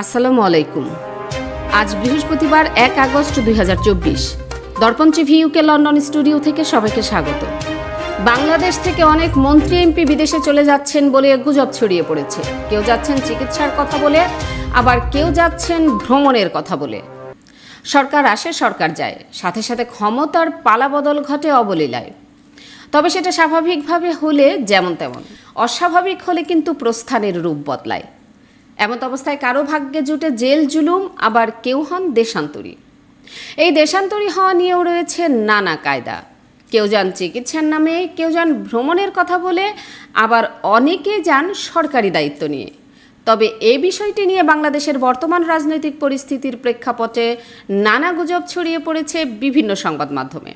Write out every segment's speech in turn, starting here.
আসসালামু আলাইকুম। আজ বৃহস্পতিবার এক আগস্ট দুই দর্পণ টিভি ইউকে লন্ডন স্টুডিও থেকে সবাইকে স্বাগত। বাংলাদেশ থেকে অনেক মন্ত্রী, এমপি বিদেশে চলে যাচ্ছেন বলে গুজব ছড়িয়ে পড়েছে। কেউ যাচ্ছেন চিকিৎসার কথা বলে, আবার কেউ যাচ্ছেন ভ্রমণের কথা বলে। সরকার আসে, সরকার যায়। সাথে সাথে ক্ষমতার পালাবদল ঘটে অবলীলায়। তবে সেটা স্বাভাবিকভাবে হলে যেমন তেমন। অস্বাভাবিক হলে কিন্তু প্রস্থানের রূপ বদলায়। এমত অবস্থায় কারও ভাগ্যে জুটে জেল জুলুম, আবার কেউ হন দেশান্তরী। এই দেশান্তরী হওয়া নিয়েও রয়েছে নানা কায়দা। কেউ যান চিকিৎসার নামে, কেউ যান ভ্রমণের কথা বলে, আবার অনেকে যান সরকারি দায়িত্ব নিয়ে। তবে এ বিষয়টি নিয়ে বাংলাদেশের বর্তমান রাজনৈতিক পরিস্থিতির প্রেক্ষাপটে নানা গুজব ছড়িয়ে পড়েছে বিভিন্ন সংবাদ মাধ্যমে।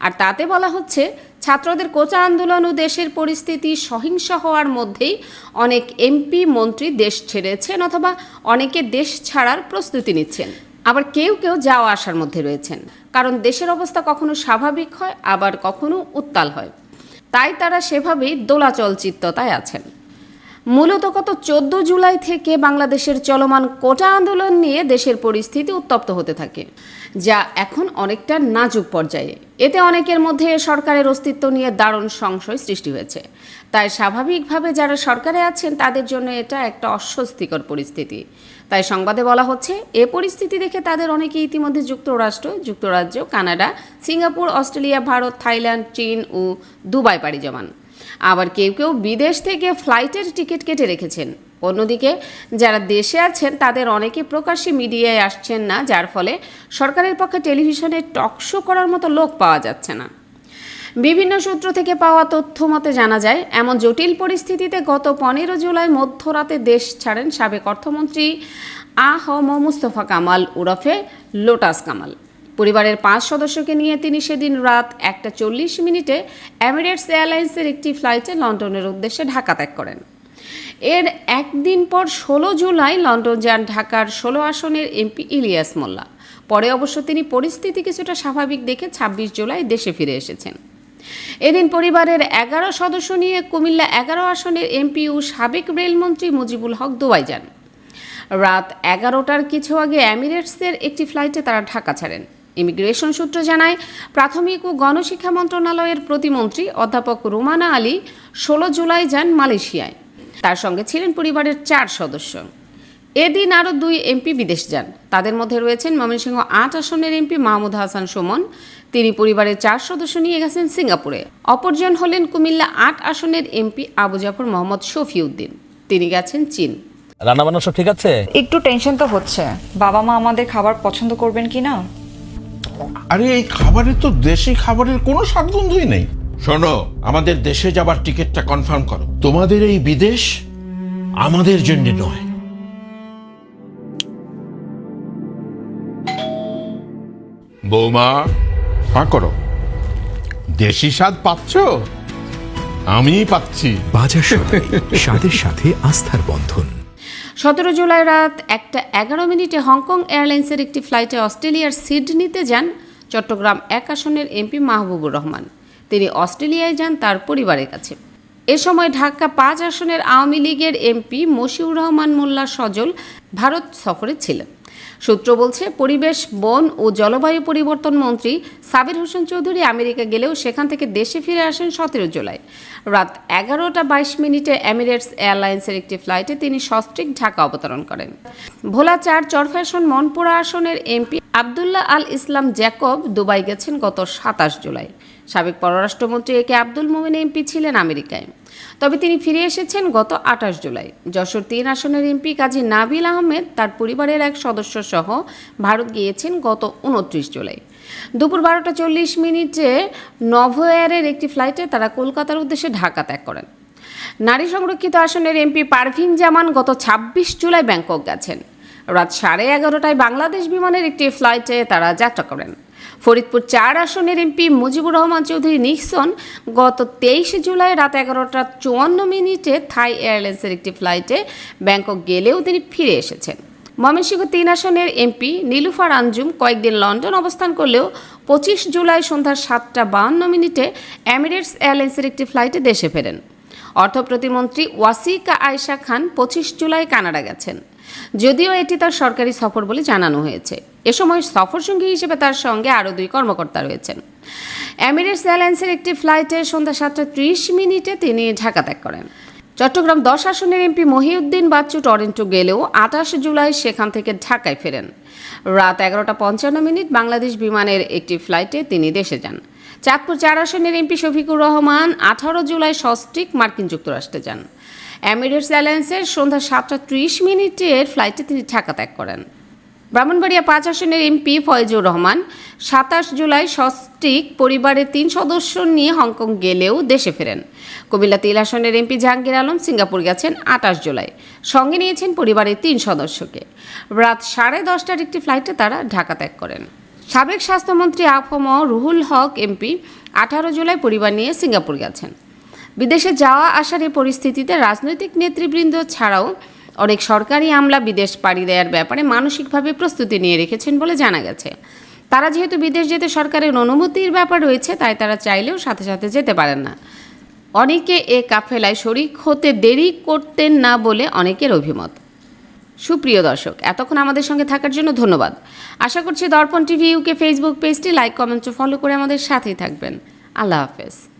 আর তাতে বলা হচ্ছে ছাত্রদের কোচা আন্দোলন ও দেশের পরিস্থিতি সহিংস হওয়ার মধ্যেই অনেক এমপি মন্ত্রী দেশ ছেড়েছেন অথবা অনেকে দেশ ছাড়ার প্রস্তুতি নিচ্ছেন। আবার কেউ কেউ যাওয়া আসার মধ্যে রয়েছেন। কারণ দেশের অবস্থা কখনো স্বাভাবিক হয়, আবার কখনো উত্তাল হয়। তাই তারা সেভাবেই দোলাচল চিত্ততায় আছেন। মূলত গত চোদ্দ জুলাই থেকে বাংলাদেশের চলমান কোটা আন্দোলন নিয়ে দেশের পরিস্থিতি উত্তপ্ত হতে থাকে, যা এখন অনেকটা নাজুক পর্যায়ে। এতে অনেকের মধ্যে সরকারের অস্তিত্ব নিয়ে দারুণ সংশয় সৃষ্টি হয়েছে। তাই স্বাভাবিকভাবে যারা সরকারে আছেন, তাদের জন্য এটা একটা অস্বস্তিকর পরিস্থিতি। তাই সংবাদে বলা হচ্ছে, এ পরিস্থিতি দেখে তাদের অনেকে ইতিমধ্যে যুক্তরাষ্ট্র, যুক্তরাজ্য, Canada, Singapore, Australia, Bharat, Thailand, চীন ও দুবাই পাড়ি জমান। আবার কেউ কেউ বিদেশ থেকে ফ্লাইটের টিকিট কেটে রেখেছেন। অন্যদিকে, যারা দেশে আছেন, তাদের অনেকে প্রকাশ্যে মিডিয়ায় আসছেন না, যার ফলে সরকারের পক্ষে টেলিভিশনে টকশো করার মতো লোক পাওয়া যাচ্ছে না। বিভিন্ন সূত্র থেকে পাওয়া তথ্য মতে জানা যায়, এমন জটিল পরিস্থিতিতে গত পনেরো জুলাই মধ্যরাতে দেশ ছাড়েন সাবেক অর্থমন্ত্রী আ হ মুস্তফা কামাল ওরফে লোটাস কামাল। পরিবারের পাঁচ সদস্যকে নিয়ে তিনি সেদিন রাত একটা চল্লিশ মিনিটে এমিরেটস এয়ারলাইন্সের একটি ফ্লাইটে লন্ডনের উদ্দেশ্যে ঢাকা ত্যাগ করেন। এর একদিন পর ষোলো জুলাই লন্ডন যান ঢাকার ষোলো আসনের এমপি ইলিয়াস মোল্লা। পরে অবশ্য তিনি পরিস্থিতি কিছুটা স্বাভাবিক দেখে ছাব্বিশ জুলাই দেশে ফিরে এসেছেন। এদিন পরিবারের এগারো সদস্য নিয়ে কুমিল্লা এগারো আসনের এমপি ও সাবেক রেলমন্ত্রী মুজিবুল হক দুবাই যান। রাত এগারোটার কিছু আগে এমিরেটসের একটি ফ্লাইটে তারা ঢাকা ছাড়েন। ইমিগ্রেশন সূত্র জানায় প্রাথমিক ও গণশিক্ষা মন্ত্রণালয়ের প্রতিমন্ত্রী অধ্যাপক রুমানা আলী ষোলো জুলাই যান মালয়েশিয়ায়। তার সঙ্গে ছিলেন পরিবারের চার সদস্য। এদিন আরও দুই এমপি বিদেশ যান। তাদের মধ্যে রয়েছেন ময়মনসিংহ আট আসনের এমপি মাহমুদ হাসান সুমন। তিনি পরিবারের চার সদস্য নিয়ে গেছেন সিঙ্গাপুরে। অপরজন হলেন কুমিল্লা আট আসনের এমপি আবু জাফর মোহাম্মদ শফিউদ্দিন। তিনি গেছেন চীন। রান্না বান্না সব ঠিক আছে? একটু টেনশন তো হচ্ছে। বাবা মা আমাদের খাবার পছন্দ করবেন কি না? আরে এই খাবারে তো দেশি খাবারের কোনো স্বাদগন্ধই নেই। শোনো, আমাদের দেশে যাবার টিকিটটা কনফার্ম করো। তোমাদের এই বিদেশ আমাদের জন্য নয়। বৌমা হ্যাঁ করো। দেশি স্বাদ পাচ্ছ? আমি পাচ্ছি। বাজার সদাই স্বাদের সাথে আস্থার বন্ধন। সতেরো জুলাই রাত একটা এগারো মিনিটে হংকং এয়ারলাইন্সের একটি ফ্লাইটে অস্ট্রেলিয়ার সিডনিতে যান চট্টগ্রাম এক আসনের এমপি মাহবুবুর রহমান। তিনি অস্ট্রেলিয়ায় যান তার পরিবারের কাছে। এ সময় ঢাকা পাঁচ আসনের আওয়ামী লীগের এমপি মশিউর রহমান মোল্লা সজল ভারত সফরে ছিলেন। সূত্র বলছে, পরিবেশ, বন ও জলবায়ু পরিবর্তন মন্ত্রী সাবির হোসেন চৌধুরী আমেরিকা গেলেও সেখান থেকে দেশে ফিরে আসেন সতেরো জুলাই। রাত এগারোটা বাইশ মিনিটে এমিরেটস এয়ারলাইন্সের একটি ফ্লাইটে তিনি সস্ত্রিক ঢাকা অবতরণ করেন। ভোলা চার চরফ্যাশন মনপুরা আসনের MP Abdullah Al Islam Jacob Dubai গেছেন গত সাতাশ জুলাই। সাবেক পররাষ্ট্রমন্ত্রী এ কে আব্দুল মোমেন এমপি ছিলেন আমেরিকায়। তবে তিনি ফিরে এসেছেন গত আঠাশ জুলাই। যশোর তিন আসনের এমপি কাজী নাবিল আহমেদ, তার পরিবারের এক সদস্য সহ ভারত গিয়েছেন গত উনত্রিশ জুলাই। দুপুর বারোটা চল্লিশ মিনিটে নভোয়ারের একটি ফ্লাইটে তারা কলকাতার উদ্দেশ্যে ঢাকা ত্যাগ করেন। নারী সংরক্ষিত আসনের এমপি পারভিন জামান গত ছাব্বিশ জুলাই ব্যাংকক গেছেন। রাত সাড়ে এগারোটায় বাংলাদেশ বিমানের একটি ফ্লাইটে তারা যাত্রা করেন। ফরিদপুর চার আসনের এমপি মুজিবুর রহমান চৌধুরী নিক্সন গত তেইশে জুলাই রাত এগারোটা চুয়ান্ন মিনিটে থাই এয়ারলাইন্সের একটি ফ্লাইটে ব্যাংকক গেলেও তিনি ফিরে এসেছেন। ময়মনসিংহ তিন আসনের এমপি নীলুফার আঞ্জুম কয়েকদিন লন্ডন অবস্থান করলেও পঁচিশ জুলাই সন্ধ্যা সাতটা বাহান্ন মিনিটে এমিরেটস এয়ারলাইন্সের একটি ফ্লাইটে দেশে ফেরেন। অর্থ প্রতিমন্ত্রী ওয়াসিকা আয়শা খান পঁচিশ জুলাই কানাডা গেছেন। যদিও এটি তার সরকারি সফর বলে জানানো হয়েছে। এ সময় সফর সঙ্গী হিসেবে তার সঙ্গে আরও দুই কর্মকর্তা রয়েছেন। এমিরেটস এয়ারলাইন্সের একটি ফ্লাইটে সন্ধ্যা সাতটা ত্রিশ মিনিটে তিনি ঢাকা ত্যাগ করেন। চট্টগ্রাম দশ আসনের এমপি মহিউদ্দিন বাচ্চু টরেন্টো গেলেও আঠাশ জুলাই সেখান থেকে ঢাকায় ফেরেন। রাত এগারোটা পঞ্চান্ন মিনিট বাংলাদেশ বিমানের একটি ফ্লাইটে তিনি দেশে যান। চাঁদপুর চার আসনের এমপি শফিকুর রহমান আঠারো জুলাই সস্টিক মার্কিন যুক্তরাষ্ট্রে যান। এমিরেটস এয়ারলাইন্সের সন্ধ্যা সাতটা ত্রিশ মিনিটের ফ্লাইটে তিনি ঢাকা ত্যাগ করেন। ব্রাহ্মণবাড়িয়া পাঁচ আসনের এমপি ফয়জুর রহমান, সাতাশ জুলাই সস্টিক পরিবারের তিন সদস্য নিয়ে হংকং গেলেও দেশে ফেরেন। কুমিল্লা তিল আসনের এমপি জাহাঙ্গীর আলম সিঙ্গাপুর গেছেন আঠাশ জুলাই, সঙ্গে নিয়েছেন পরিবারের তিন সদস্যকে। রাত সাড়ে দশটার একটি ফ্লাইটে তারা ঢাকা ত্যাগ করেন। সাবেক স্বাস্থ্যমন্ত্রী আফম রুহুল হক এমপি আঠারো জুলাই পরিবার নিয়ে সিঙ্গাপুর গেছেন। বিদেশে যাওয়া আসার এই পরিস্থিতিতে রাজনৈতিক নেতৃবৃন্দ ছাড়াও অনেক সরকারি আমলা বিদেশ পাড়ি দেওয়ার ব্যাপারে মানসিকভাবে প্রস্তুতি নিয়ে রেখেছেন বলে জানা গেছে। তারা যেহেতু বিদেশ যেতে সরকারের অনুমতির ব্যাপার রয়েছে, তাই তারা চাইলেও সাথে সাথে যেতে পারেন না। অনেকে এ কাফেলায় শরিক হতে দেরি করতেন না বলে অনেকের অভিমত। সুপ্রিয় দর্শক, এতক্ষণ আমাদের সঙ্গে থাকার জন্য ধন্যবাদ। আশা করছি দর্পণ টিভি ইউকে ফেসবুক পেজটি লাইক, কমেন্ট, ফলো করে আমাদের সাথেই থাকবেন। আল্লাহ হাফেজ।